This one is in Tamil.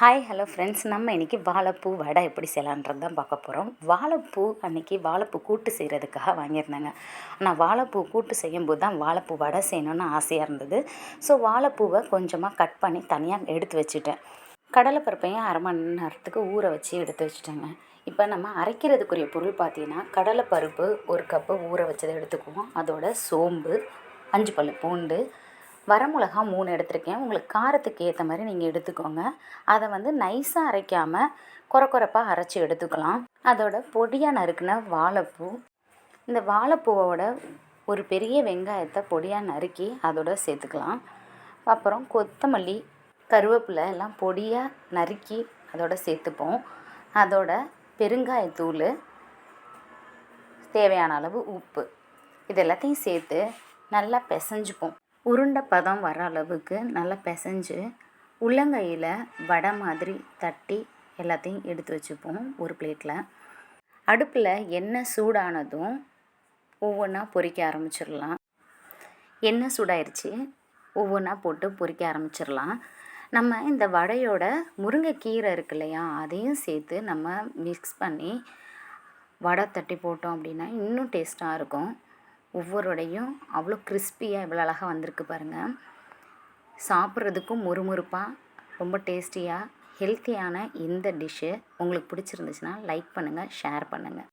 ஹாய் ஹலோ ஃப்ரெண்ட்ஸ் நம்ம இன்றைக்கி வாழைப்பூ வடை எப்படி செய்யலான்றது தான் பார்க்க போகிறோம் வாழைப்பூ அன்றைக்கி வாழைப்பூ கூட்டு செய்கிறதுக்காக வாங்கியிருந்தேங்க. நான் வாழைப்பூ கூட்டு செய்யும்போது தான் வாழைப்பூ வடை செய்யணும்னு ஆசையாக இருந்தது. ஸோ வாழைப்பூவை கொஞ்சமாக கட் பண்ணி தனியாக எடுத்து வச்சுட்டேன். கடலைப்பருப்பையும் அரை மணி நேரத்துக்கு ஊற வச்சு எடுத்து வச்சுட்டேங்க. இப்போ நம்ம அரைக்கிறதுக்குரிய பொருள் பார்த்தீங்கன்னா கடலைப்பருப்பு ஒரு கப்பு ஊற வச்சதை எடுத்துக்குவோம். அதோட சோம்பு அஞ்சு பல்லு பூண்டு வரமிளகா மூணு எடுத்திருக்கேன். உங்களுக்கு காரத்துக்கு ஏற்ற மாதிரி நீங்கள் எடுத்துக்கோங்க. அதை வந்து நைஸாக அரைக்காமல் குறக்குறப்பாக அரைச்சி எடுத்துக்கலாம். அதோட பொடியாக நறுக்கின வாழைப்பூ. இந்த வாழைப்பூவோட ஒரு பெரிய வெங்காயத்தை பொடியாக நறுக்கி அதோட சேர்த்துக்கலாம். அப்புறம் கொத்தமல்லி கருவேப்பிலை எல்லாம் பொடியாக நறுக்கி அதோட சேர்த்துப்போம். அதோட பெருங்காயத்தூள் தேவையான அளவு உப்பு. இது எல்லாத்தையும் சேர்த்து நல்லா பிசைஞ்சுப்போம். உருண்டை பதம் வர அளவுக்கு நல்லா பிசைஞ்சு உள்ளங்கையில் வடை மாதிரி தட்டி எல்லாத்தையும் எடுத்து வச்சுப்போம் ஒரு பிளேட்டில் அடுப்பில் எண்ணெய் சூடானதும் ஒவ்வொன்றா பொறிக்க ஆரம்பிச்சிடலாம். எண்ணெய் சூடாயிருச்சு. ஒவ்வொன்றா போட்டு பொறிக்க ஆரம்பிச்சிடலாம். நம்ம இந்த வடையோட முருங்கைக்கீரை இருக்கு இல்லையா அதையும் சேர்த்து நம்ம மிக்ஸ் பண்ணி வடை தட்டி போட்டோம் அப்படின்னா இன்னும் டேஸ்ட்டாக இருக்கும். ஒவ்வொருடையும் அவ்வளோ கிறிஸ்பியாக இவ்வளோ அழகாக வந்திருக்கு பாருங்கள் சாப்பிட்றதுக்கும் முறுமுறுப்பாக ரொம்ப டேஸ்டியாக ஹெல்த்தியான இந்த டிஷ்ஷு உங்களுக்கு பிடிச்சிருந்துச்சுன்னா லைக் பண்ணுங்கள் ஷேர் பண்ணுங்கள்